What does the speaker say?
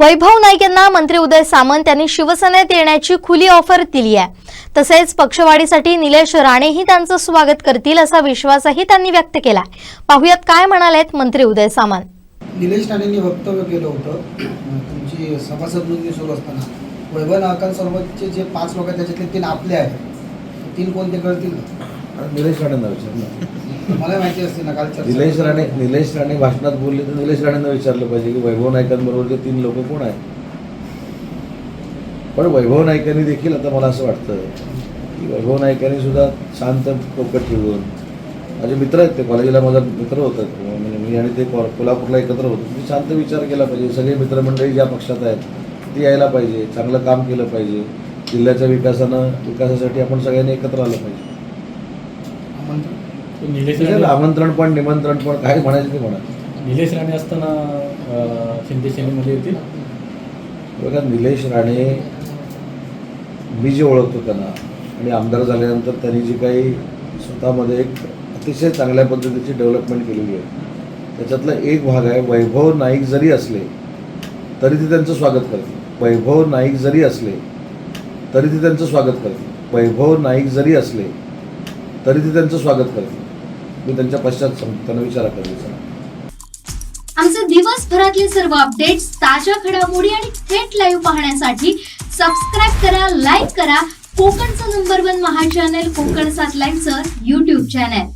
वैभव नाईक यांना मंत्री उदय सामंत यांनी शिवसेनेत येण्याची खुली ऑफर दिली आहे. तसेच पक्षवाढीसाठी निलेश राणेही त्यांचं स्वागत करतील असा विश्वासही त्यांनी व्यक्त केला पाहुयात काय म्हणालेत मंत्री उदय सामंत. निलेश राणेंनी वक्तव्य केलं होतं तुमची सभासद नोंदणी सुरू असताना. वैभव नाकांसोबतचे जे पाच लोक आहेत त्याच्यातले तीन आपले आहेत. तीन कोणते कळतील? निलेश राणेंना विचारलं मला माहिती असते ना काल चर्चा निलेश राणे निलेश राणे भाषणात बोलले तर निलेश राणेंना विचारलं पाहिजे की वैभव नाईकांबरोबरचे तीन लोक कोण आहेत? पण वैभव नाईकांनी देखील आता मला असं वाटतं की वैभव नाईकांनी सुद्धा शांत डोकं ठेवून माझे मित्र आहेत ते कॉलेजला माझा मित्र होतात म्हणजे मी आणि ते कोल्हापूरला एकत्र होतो. मी शांत विचार केला पाहिजे. सगळे मित्रमंडळी ज्या पक्षात आहेत ती यायला पाहिजे चांगलं काम केलं पाहिजे. जिल्ह्याच्या विकासानं विकासासाठी आपण सगळ्यांनी एकत्र आलं पाहिजे. आमंत्रण. आमंत्रण पण निमंत्रण पण काय म्हणायचं ते म्हणा. निलेश राणे असताना शिंदे सेनेमध्ये येतील. बघा निलेश राणे मी जे ओळखतो त्यांना आणि आमदार झाल्यानंतर त्यांनी जी काही स्वतःमध्ये एक अतिशय चांगल्या पद्धतीची डेव्हलपमेंट केलेली आहे. त्याच्यातला एक भाग आहे वैभव नाईक जरी असले तरी ते त्यांचं स्वागत करतील. वैभव नाईक जरी असले तरी ते त्यांचं स्वागत करतील. वैभव नाईक जरी असले तरी ते त्यांचं स्वागत करतील. मी त्यांच्या पश्चात त्यांना विचारा करायचा आमचे दिवसभरातले सर्व अपडेट्स ताज्या घडामोडी आणि थेट लाईव्ह पाहण्यासाठी सबस्क्राईब करा लाईक करा. कोकणचं नंबर वन महा चॅनल कोकण सात लाईनचं युट्यूब चॅनल